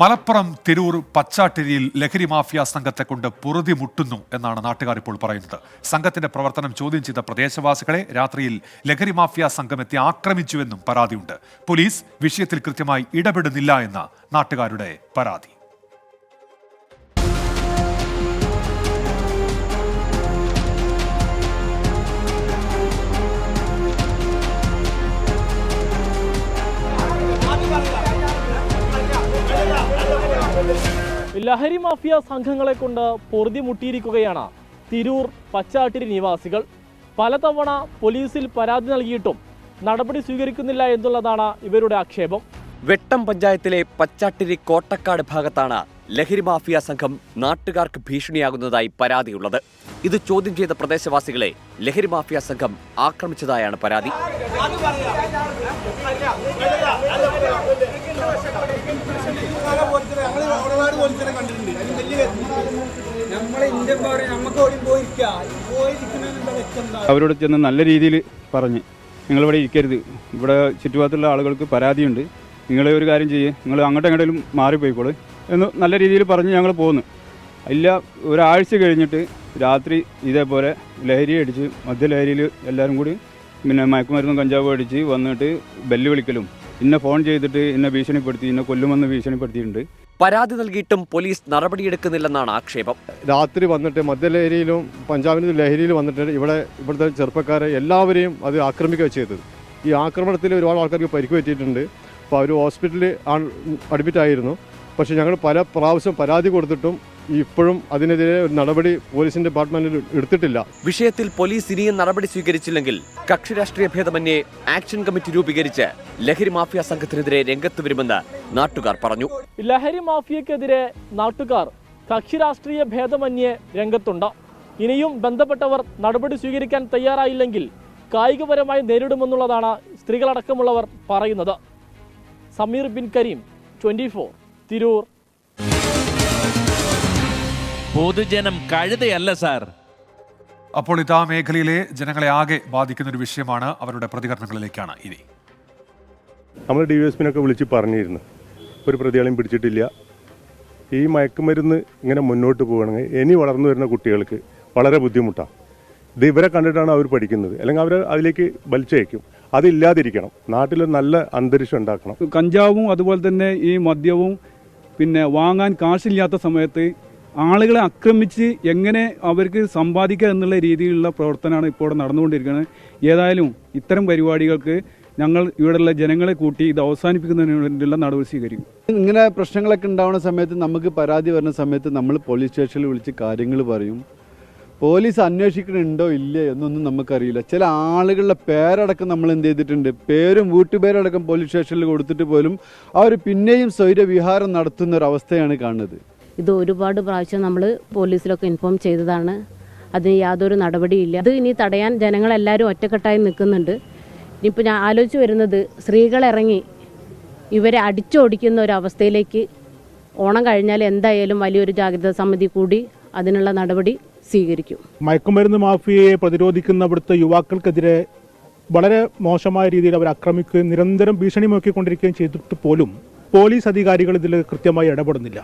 മലപ്പുറം തിരൂർ പച്ചാട്ടിരിയിൽ ലഹരി മാഫിയ സംഘത്തെ കൊണ്ട് പൊറുതി മുട്ടുന്നു എന്നാണ് നാട്ടുകാർ ഇപ്പോൾ പറയുന്നത്. സംഘത്തിന്റെ പ്രവർത്തനം ചോദ്യം ചെയ്ത പ്രദേശവാസികളെ രാത്രിയിൽ ലഹരി മാഫിയ സംഘം എത്തി ആക്രമിച്ചുവെന്നും പരാതിയുണ്ട്. പോലീസ് വിഷയത്തിൽ കൃത്യമായി ഇടപെടുന്നില്ല എന്ന നാട്ടുകാരുടെ പരാതി. ലഹരി മാഫിയ സംഘങ്ങളെ കൊണ്ട് പൊറുതി മുട്ടിയിരിക്കുകയാണ് തിരൂർ പച്ചാട്ടിരി നിവാസികൾ. പലതവണ പോലീസിൽ പരാതി നൽകിയിട്ടും നടപടി സ്വീകരിക്കുന്നില്ല എന്നുള്ളതാണ് ഇവരുടെ ആക്ഷേപം. വെട്ടം പഞ്ചായത്തിലെ പച്ചാട്ടിരി കോട്ടക്കാട് ഭാഗത്താണ് ലഹരി മാഫിയ സംഘം നാട്ടുകാർക്ക് ഭീഷണിയാകുന്നതായി പരാതിയുള്ളത്. ഇത് ചോദ്യം ചെയ്ത പ്രദേശവാസികളെ ലഹരി മാഫിയ സംഘം ആക്രമിച്ചതായാണ് പരാതി. നമ്മളെ ഇന്ത്യൻ പൗരൻ നമുക്ക് ഓടി വ്യക്തം അവരോട് ചെന്ന് നല്ല രീതിയിൽ പറഞ്ഞ് നിങ്ങളിവിടെ ഇരിക്കരുത്. ഇവിടെ ചുറ്റുപാടത്തുള്ള ആളുകൾക്ക് പരാതിയുണ്ട്. നിങ്ങൾ ഒരു കാര്യം ചെയ്യേ. നിങ്ങൾ അങ്ങോട്ടും എങ്ങോട്ടും മാറിപ്പോയിക്കോളൂ. എന്ന് നല്ല രീതിയിൽ പറഞ്ഞ് ഞങ്ങൾ പോകുന്നു ഇല്ല ഒരാഴ്ച കഴിഞ്ഞിട്ട് രാത്രി ഇതേപോലെ ലഹരി അടിച്ച് മദ്യലഹരിയിൽ എല്ലാവരും കൂടി പിന്നെ മയക്കുമരുന്നും കഞ്ചാവും അടിച്ച് വന്നിട്ട് ബെല്ല് വിളിക്കലും ഇന്നെ ഫോൺ ചെയ്തിട്ട് ഇന്നെ ഭീഷണിപ്പെടുത്തി ഇന്നെ കൊല്ലുമെന്ന് ഭീഷണിപ്പെടുത്തിയിട്ടുണ്ട്. പരാതി നൽകിയിട്ടും പോലീസ് നടപടിയെടുക്കുന്നില്ലെന്നാണ് ആക്ഷേപം. രാത്രി വന്നിട്ട് മദ്യലഹരിയിലും പഞ്ചാബിന്റെ ലഹരിയിൽ വന്നിട്ട് ഇവിടെ ഇവിടുത്തെ ചെറുപ്പക്കാരെ എല്ലാവരെയും അത് ആക്രമിക്കുക ചെയ്തത്. ഈ ആക്രമണത്തിൽ ഒരുപാട് ആൾക്കാർക്ക് പരിക്ക് പറ്റിയിട്ടുണ്ട് അപ്പോൾ അവർ ഹോസ്പിറ്റലിൽ അഡ്മിറ്റ് ആയിരുന്നു പക്ഷേ ഞങ്ങൾ പല പ്രാവശ്യം പരാതി കൊടുത്തിട്ടും ഇപ്പോഴും അതിനെതിരെ ഒരു നടപടി പോലീസിന്റെ ഡിപ്പാർട്ട്മെന്റിൽ എടുത്തിട്ടില്ല. വിഷയത്തിൽ പോലീസ് ഇനിയും നടപടി സ്വീകരിച്ചില്ലെങ്കിൽ കക്ഷി രാഷ്ട്രീയ ഭേദമന്യേ ആക്ഷൻ കമ്മിറ്റി രൂപീകരിച്ച് ലഹരി മാഫിയ സംഘത്തിനെതിരെ രംഗത്ത് വരുമെന്ന് നാട്ടുകാർ പറഞ്ഞു. ലഹരി മാഫിയക്കെതിരെ നാട്ടുകാർ കക്ഷി രാഷ്ട്രീയ ഭേദമന്യേ രംഗത്തുണ്ട്. ഇനിയും ബന്ധപ്പെട്ടവർ നടപടി സ്വീകരിക്കാൻ തയ്യാറായില്ലെങ്കിൽ കായികപരമായി നേരിടുമെന്നുള്ളതാണ് സ്ത്രീകളടക്കമുള്ളവർ പറയുന്നത്. Sameer bin Kareem twenty four Tirur. പൊതുജനം കഴുതയല്ല സാർ. അപ്പോൾ ഇത് ആ മേഖലയിലെ ജനങ്ങളെ ആകെ ബാധിക്കുന്ന ഒരു വിഷയമാണ് അവരുടെ പ്രതികരണങ്ങളിലേക്കാണ് ഇനി. നമ്മൾ ഡി വി എസ് പിന്നൊക്കെ വിളിച്ച് പറഞ്ഞിരുന്നു. ഒരു പ്രതികളെയും പിടിച്ചിട്ടില്ല. ഈ മയക്കുമരുന്ന് ഇങ്ങനെ മുന്നോട്ട് പോകണമെങ്കിൽ ഇനി വളർന്നു വരുന്ന കുട്ടികൾക്ക് വളരെ ബുദ്ധിമുട്ടാണ്. ഇത് ഇവരെ കണ്ടിട്ടാണ് അവർ പഠിക്കുന്നത്. അല്ലെങ്കിൽ അവർ അതിലേക്ക് വലിച്ചയക്കും അതില്ലാതിരിക്കണം നാട്ടിൽ നല്ല അന്തരീക്ഷം ഉണ്ടാക്കണം. കഞ്ചാവും അതുപോലെ തന്നെ ഈ മദ്യവും പിന്നെ വാങ്ങാൻ കാശില്ലാത്ത സമയത്ത് ആളുകളെ ആക്രമിച്ച് എങ്ങനെ അവർക്ക് സമ്പാദിക്കുക എന്നുള്ള രീതിയിലുള്ള പ്രവർത്തനമാണ് ഇപ്പോൾ ഇവിടെ നടന്നുകൊണ്ടിരിക്കുന്നത്. ഏതായാലും ഇത്തരം പരിപാടികൾക്ക് ഞങ്ങൾ ഇവിടെയുള്ള ജനങ്ങളെ കൂട്ടി ഇത് അവസാനിപ്പിക്കുന്നതിന് വേണ്ടിയുള്ള നടപടി സ്വീകരിക്കും. ഇങ്ങനെ പ്രശ്നങ്ങളൊക്കെ ഉണ്ടാവുന്ന സമയത്ത് നമുക്ക് പരാതി വരുന്ന സമയത്ത് നമ്മൾ പോലീസ് സ്റ്റേഷനിൽ വിളിച്ച് കാര്യങ്ങൾ പറയും. പോലീസ് അന്വേഷിക്കണുണ്ടോ ഇല്ലേ എന്നൊന്നും നമുക്കറിയില്ല. ചില ആളുകളുടെ പേരടക്കം നമ്മൾ എന്ത് ചെയ്തിട്ടുണ്ട്? പേരും വീട്ടുപേരടക്കം പോലീസ് സ്റ്റേഷനിൽ കൊടുത്തിട്ട് പോലും അവർ പിന്നെയും സ്വൈര്യവിഹാരം നടത്തുന്ന ഒരു അവസ്ഥയാണ് കാണുന്നത്. ഇത് ഒരുപാട് പ്രാവശ്യം നമ്മൾ പോലീസിലൊക്കെ ഇൻഫോം ചെയ്തതാണ്. അതിന് യാതൊരു നടപടിയില്ല. അത് ഇനി തടയാൻ ജനങ്ങളെല്ലാവരും ഒറ്റക്കെട്ടായി നിൽക്കുന്നുണ്ട്. ഇനിയിപ്പോൾ ഞാൻ ആലോചിച്ച് വരുന്നത് സ്ത്രീകളിറങ്ങി ഇവരെ അടിച്ചോടിക്കുന്ന ഒരു അവസ്ഥയിലേക്ക് ഓണം കഴിഞ്ഞാൽ എന്തായാലും വലിയൊരു ജാഗ്രതാ സമിതി കൂടി അതിനുള്ള നടപടി സ്വീകരിക്കും. മയക്കുമരുന്ന് മാഫിയയെ പ്രതിരോധിക്കുന്ന ഇവിടുത്തെ യുവാക്കൾക്കെതിരെ വളരെ മോശമായ രീതിയിൽ അവർ ആക്രമിക്കുകയും നിരന്തരം ഭീഷണി മുഴക്കിക്കൊണ്ടിരിക്കുകയും ചെയ്തിട്ട് പോലും പോലീസ് അധികാരികൾ ഇതിൽ കൃത്യമായി ഇടപെടുന്നില്ല.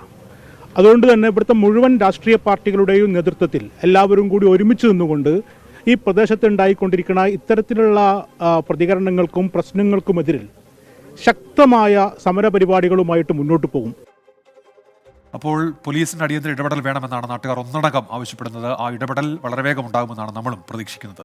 അതുകൊണ്ട് തന്നെ ഇവിടുത്തെ മുഴുവൻ രാഷ്ട്രീയ പാർട്ടികളുടെയും നേതൃത്വത്തിൽ എല്ലാവരും കൂടി ഒരുമിച്ച് നിന്നുകൊണ്ട് ഈ പ്രദേശത്ത് ഉണ്ടായിക്കൊണ്ടിരിക്കുന്ന ഇത്തരത്തിലുള്ള പ്രതികരണങ്ങൾക്കും പ്രശ്നങ്ങൾക്കുമെതിരിൽ ശക്തമായ സമരപരിപാടികളുമായിട്ട് മുന്നോട്ട് പോകും. അപ്പോൾ പോലീസിന്റെ അടിയന്തര ഇടപെടൽ വേണമെന്നാണ് നാട്ടുകാർ ഒന്നടങ്കം ആവശ്യപ്പെടുന്നത്. ആ ഇടപെടൽ വളരെ വേഗം ഉണ്ടാകുമെന്നാണ് നമ്മളും പ്രതീക്ഷിക്കുന്നത്.